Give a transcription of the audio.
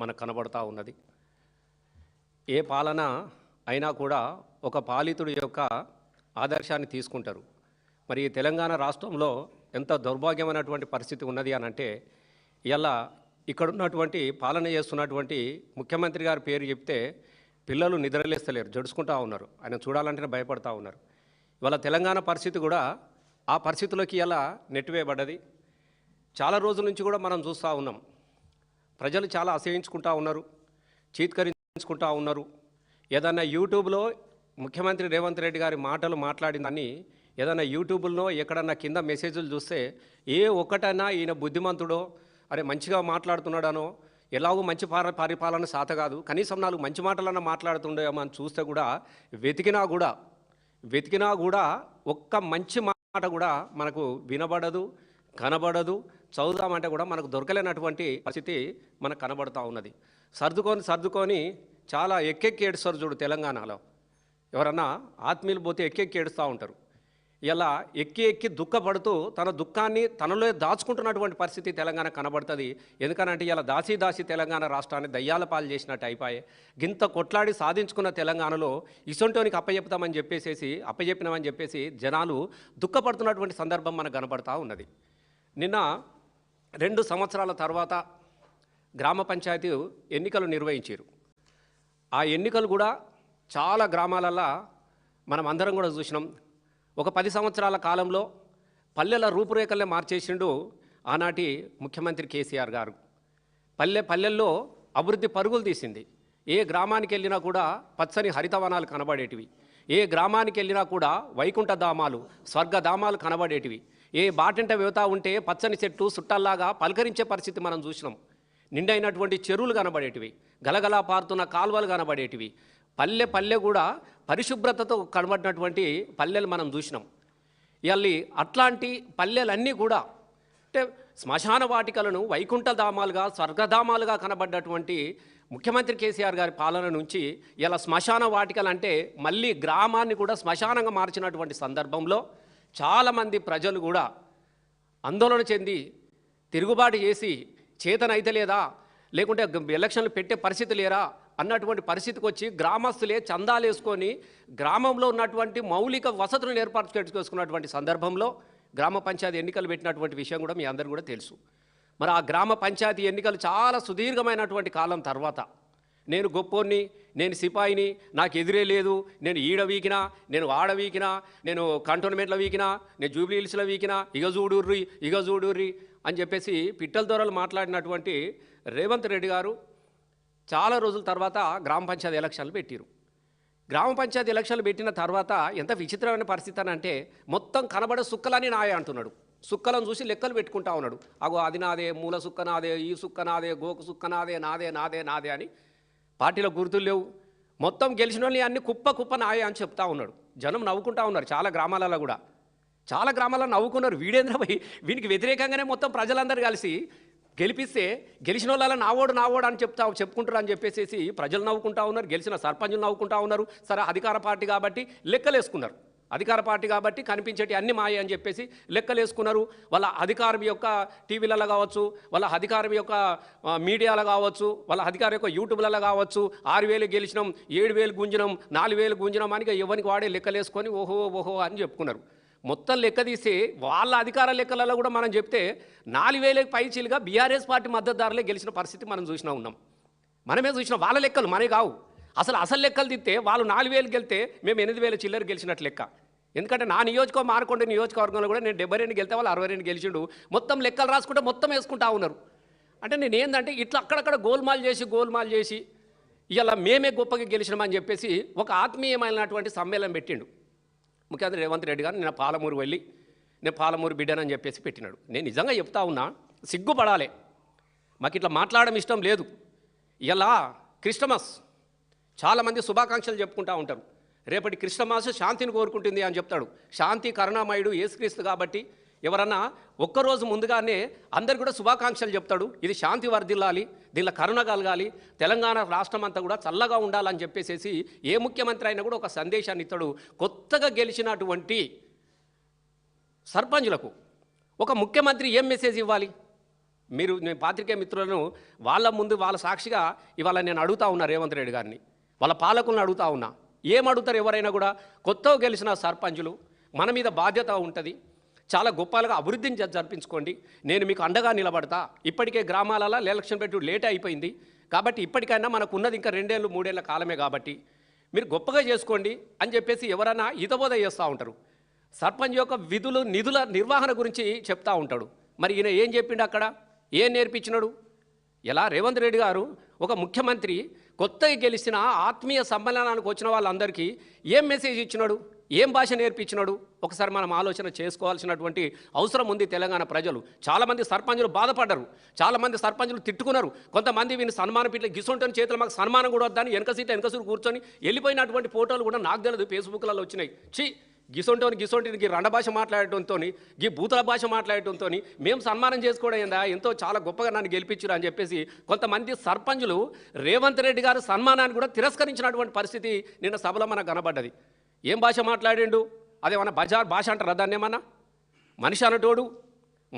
మనకు కనబడతా ఉన్నది. ఏ పాలన అయినా కూడా ఒక పాలితుడి యొక్క ఆదర్శాన్ని తీసుకుంటారు. మరి తెలంగాణ రాష్ట్రంలో ఎంత దౌర్భాగ్యమైనటువంటి పరిస్థితి ఉన్నది అని అంటే ఇలా ఇక్కడున్నటువంటి పాలన చేస్తున్నటువంటి ముఖ్యమంత్రి గారి పేరు చెప్తే పిల్లలు నిద్రలేస్తలేరు జడుచుకుంటా ఉన్నారు. ఆయన చూడాలంటేనే భయపడతా ఉన్నారు. ఇవాళ తెలంగాణ పరిస్థితి కూడా ఆ పరిస్థితిలోకి ఇలా నెట్టివేయబడ్డది. చాలా రోజుల నుంచి కూడా మనం చూస్తూ ఉన్నాం. ప్రజలు చాలా అసహించుకుంటా ఉన్నారు చీత్కరించుకుంటా ఉన్నారు. ఏదన్నా యూట్యూబ్లో ముఖ్యమంత్రి రేవంత్ రెడ్డి గారి మాటలు మాట్లాడిందని ఏదన్నా యూట్యూబ్లో ఎక్కడన్నా కింద మెసేజ్లు చూస్తే ఏ ఒక్కటైనా ఈయన బుద్ధిమంతుడో అరే మంచిగా మాట్లాడుతున్నాడనో ఎలాగో మంచి పార పరిపాలన సాత కాదు. కనీసం నాలుగు మంచి మాటలన్నా మాట్లాడుతుండేమో అని చూస్తే కూడా వెతికినా కూడా వెతికినా కూడా ఒక్క మంచి మాట కూడా మనకు వినబడదు. కనబడదు. చదువుదామంటే కూడా మనకు దొరకలేనటువంటి పరిస్థితి మనకు కనబడుతూ ఉన్నది. సర్దుకొని సర్దుకొని చాలా ఎక్కెక్కి ఏడుస్తారు చూడు తెలంగాణలో. ఎవరన్నా ఆత్మీయులు పోతే ఎక్కెక్కి ఏడుస్తూ ఉంటారు. ఇలా ఎక్కి ఎక్కి దుఃఖపడుతూ తన దుఃఖాన్ని తనలో దాచుకుంటున్నటువంటి పరిస్థితి తెలంగాణ కనబడుతుంది. ఎందుకనంటే ఇలా దాసి దాసి తెలంగాణ రాష్ట్రాన్ని దయ్యాల పాలు చేసినట్టు అయిపోయి. గింత కొట్లాడి సాధించుకున్న తెలంగాణలో ఇసొంటోనికి అప్పచెప్తామని చెప్పేసేసి అప్పచెప్పినామని చెప్పేసి జనాలు దుఃఖపడుతున్నటువంటి సందర్భం మనకు కనబడతా ఉన్నది. నిన్న రెండు సంవత్సరాల తర్వాత గ్రామ పంచాయతీ ఎన్నికలు నిర్వహించారు. ఆ ఎన్నికలు కూడా చాలా గ్రామాలల్లో మనం అందరం కూడా చూసినాం. ఒక పది సంవత్సరాల కాలంలో పల్లెల రూపురేఖలనే మార్చేసిండు ఆనాటి ముఖ్యమంత్రి కేసీఆర్ గారు. పల్లె పల్లెల్లో అభివృద్ధి పరుగులు తీసింది. ఏ గ్రామానికి వెళ్ళినా కూడా పచ్చని హరితవనాలు కనబడేటివి. ఏ గ్రామానికి వెళ్ళినా కూడా వైకుంఠ ధామాలు స్వర్గధామాలు కనబడేటివి. ఏ బాటింట వెళ్తా ఉంటే పచ్చని చెట్టు సుట్టల్లాగా పలకరించే పరిస్థితి మనం చూసినాం. నిండైనటువంటి చెరువులు కనబడేటివి గలగలా పారుతున్న కాలువలు కనబడేటివి పల్లె పల్లె కూడా పరిశుభ్రతతో కనబడినటువంటి పల్లెలు మనం చూసినాం. ఇవల్లి అట్లాంటి పల్లెలన్నీ కూడా అంటే శ్మశాన వాటికలను వైకుంఠ ధామాలుగా స్వర్గధామాలుగా కనబడ్డటువంటి ముఖ్యమంత్రి కేసీఆర్ గారి పాలన నుంచి ఇలా శ్మశాన వాటికలు అంటే మళ్ళీ గ్రామాన్ని కూడా శ్మశానంగా మార్చినటువంటి సందర్భంలో చాలామంది ప్రజలు కూడా ఆందోళన చెంది తిరుగుబాటు చేసి చేతనైతే లేదా లేకుంటే ఎలక్షన్లు పెట్టే పరిస్థితి లేరా అన్నటువంటి పరిస్థితికి వచ్చి గ్రామస్తులే చందాలు వేసుకొని గ్రామంలో ఉన్నటువంటి మౌలిక వసతులను ఏర్పాటు చేసుకున్నటువంటి సందర్భంలో గ్రామ పంచాయతీ ఎన్నికలు పెట్టినటువంటి విషయం కూడా మీ అందరూ కూడా తెలుసు. మరి ఆ గ్రామ పంచాయతీ ఎన్నికలు చాలా సుదీర్ఘమైనటువంటి కాలం తర్వాత నేను గొప్పోని నేను సిపాయిని నాకు ఎదురే లేదు. నేను ఈడ వీకినా నేను ఆడ వీకినా నేను కంటోన్మెంట్లో వీకినా నేను జూబ్లీ హిల్స్లో వీకినా ఇగ చూడుర్రి ఇగ చూడుర్రి అని చెప్పేసి పిట్టల దొరలు మాట్లాడినటువంటి రేవంత్ రెడ్డి గారు చాలా రోజుల తర్వాత గ్రామ పంచాయతీ ఎలక్షన్లు పెట్టారు గ్రామ పంచాయతీ ఎలక్షన్లు పెట్టిన తర్వాత ఎంత విచిత్రమైన పరిస్థితి అని అంటే మొత్తం కనబడే సుక్కలని నాయ అంటున్నాడు. సుక్కలను చూసి లెక్కలు పెట్టుకుంటా ఉన్నాడు. అగో అది నాదే మూల సుక్క నాదే ఈ సుక్క నాదే గోకు సుక్క నాదే నాదే నాదే నాదే అని పార్టీలో గుర్తులు లేవు. మొత్తం గెలిచిన వాళ్ళని అన్ని కుప్ప కుప్ప నాయ అని చెప్తా ఉన్నాడు. జనం నవ్వుకుంటా ఉన్నారు చాలా గ్రామాలలో కూడా. చాలా గ్రామాల్లో నవ్వుకున్నారు. వీడేంద్రబాయి వీనికి వ్యతిరేకంగానే మొత్తం ప్రజలందరూ కలిసి గెలిపిస్తే గెలిచిన వాళ్ళ నావోడు నావోడు అని చెప్తా చెప్పుకుంటారు అని చెప్పేసి ప్రజలు నవ్వుకుంటా ఉన్నారు. గెలిచిన సర్పంచులు నవ్వుకుంటా ఉన్నారు. సరే అధికార పార్టీ కాబట్టి లెక్కలేసుకున్నారు. అధికార పార్టీ కాబట్టి కనిపించేటి అన్ని మాయ అని చెప్పేసి లెక్కలేసుకున్నారు. వాళ్ళ అధికారం యొక్క టీవీలలో కావచ్చు వాళ్ళ అధికారం యొక్క మీడియాలో కావచ్చు వాళ్ళ అధికారం యొక్క యూట్యూబ్లలో కావచ్చు ఆరు వేలు గెలిచినాం ఏడు వేలు గుంజినం నాలుగు వేలు గుంజినాం అని ఇక ఎవరికి వాడే లెక్కలేసుకొని ఓహో ఓహో అని చెప్పుకున్నారు. మొత్తం లెక్క తీసి వాళ్ళ అధికార లెక్కలలో కూడా మనం చెప్తే నాలుగు వేలకు పైచీలుగా బీఆర్ఎస్ పార్టీ మద్దతుదారులే గెలిచిన పరిస్థితి మనం చూసినా ఉన్నాం. మనమే చూసినాం వాళ్ళ లెక్కలు మనే కావు. అసలు అసలు లెక్కలు తిస్తే వాళ్ళు నాలుగు వేలు గెలితే మేము ఎనిమిది వేల చిల్లర గెలిచినట్లు లెక్క. ఎందుకంటే నా నియోజకవర్గం మారకొండ నియోజకవర్గంలో కూడా నేను డెబ్బై రెండు గెలితే వాళ్ళు అరవై రెండు గెలిచిండు. మొత్తం లెక్కలు రాసుకుంటే మొత్తం వేసుకుంటా ఉన్నారు. అంటే నేను ఏంటంటే ఇట్లా అక్కడక్కడ గోల్మాల్ చేసి గోల్మాల్ చేసి ఇలా మేమే గొప్పగా గెలిచినామని చెప్పేసి ఒక ఆత్మీయమైనటువంటి సమ్మేళనం పెట్టిండు. ముఖ్యమంత్రి రేవంత్ రెడ్డి గారు నేను పాలమూరు వెళ్ళి నేను పాలమూరు బిడ్డనని చెప్పేసి పెట్టినాడు. నేను నిజంగా చెప్తా ఉన్నా సిగ్గుపడాలి. మాకు ఇట్లా మాట్లాడడం ఇష్టం లేదు. ఇలా క్రిస్టమస్ చాలామంది శుభాకాంక్షలు చెప్పుకుంటా ఉంటారు. రేపటి క్రిస్టమాస్ శాంతిని కోరుకుంటుంది అని చెప్తాడు. శాంతి కరుణామయుడు యేసుక్రీస్తు కాబట్టి ఎవరన్నా ఒక్కరోజు ముందుగానే అందరు కూడా శుభాకాంక్షలు చెప్తాడు. ఇది శాంతి వర్ధిల్లాలి దీనిలో కరుణ కలగాలి తెలంగాణ రాష్ట్రం అంతా కూడా చల్లగా ఉండాలని చెప్పేసేసి ఏ ముఖ్యమంత్రి అయినా కూడా ఒక సందేశాన్ని ఇస్తాడు. కొత్తగా గెలిచినటువంటి సర్పంచులకు ఒక ముఖ్యమంత్రి ఏం మెసేజ్ ఇవ్వాలి? మీరు నేను పాత్రికేయ మిత్రులను వాళ్ళ ముందు వాళ్ళ సాక్షిగా ఇవాళ నేను అడుగుతా ఉన్నా రేవంత్ రెడ్డి గారిని. వాళ్ళ పాలకులను అడుగుతా ఉన్నా. ఏం అడుగుతారు ఎవరైనా కూడా? కొత్తగా గెలిచిన సర్పంచులు మన మీద బాధ్యత ఉంటుంది. చాలా గొప్పలుగా అభివృద్ధిని జ- జరిపించుకోండి. నేను మీకు అండగా నిలబడతా. ఇప్పటికే గ్రామాలలో ఎలక్షన్ పెట్టి లేట్ అయిపోయింది. కాబట్టి ఇప్పటికైనా మనకు ఉన్నది ఇంకా రెండేళ్ళు మూడేళ్ళ కాలమే కాబట్టి మీరు గొప్పగా చేసుకోండి అని చెప్పేసి ఎవరైనా హితబోధ చేస్తూ ఉంటారు. సర్పంచ్ యొక్క విధులు నిధుల నిర్వహణ గురించి చెప్తా ఉంటాడు. మరి ఈయన ఏం చెప్పిండు అక్కడ? ఏం నేర్పించినాడు? ఎలా? రేవంత్ రెడ్డి గారు ఒక ముఖ్యమంత్రి కొత్తగా గెలిచిన ఆత్మీయ సమ్మేళనానికి వచ్చిన వాళ్ళందరికీ ఏం మెసేజ్ ఇచ్చినాడు? ఏం భాష నేర్పించినాడు? ఒకసారి మనం ఆలోచన చేసుకోవాల్సినటువంటి అవసరం ఉంది తెలంగాణ ప్రజలు. చాలామంది సర్పంచులు బాధపడ్డారు. చాలామంది సర్పంచులు తిట్టుకున్నారు. కొంతమంది వీని సన్మానం పిట్ల గిసుంటని చేతులు మాకు సన్మానం కూడా వద్దని వెనక సీట్ వెనక సీట్ కూర్చొని వెళ్ళిపోయినటువంటి ఫోటోలు కూడా నాకు తెలియదు ఫేస్బుక్లలో వచ్చినాయి. ఛీ! గిసొంటోని గిసొంటిని గీ రండ భాష మాట్లాడటంతో గీ భూతల భాష మాట్లాడటంతో మేము సన్మానం చేసుకోవడమేందా ఎంతో చాలా గొప్పగా నన్ను గెలిపించారు అని చెప్పేసి కొంతమంది సర్పంచులు రేవంత్ రెడ్డి గారు సన్మానాన్ని కూడా తిరస్కరించినటువంటి పరిస్థితి నిన్న సభలో మనకు కనబడ్డది. ఏం భాష మాట్లాడిండు? అదేమన్నా బజార్ భాష అంటారా దాన్ని ఏమన్నా మనిషి అన్నటోడు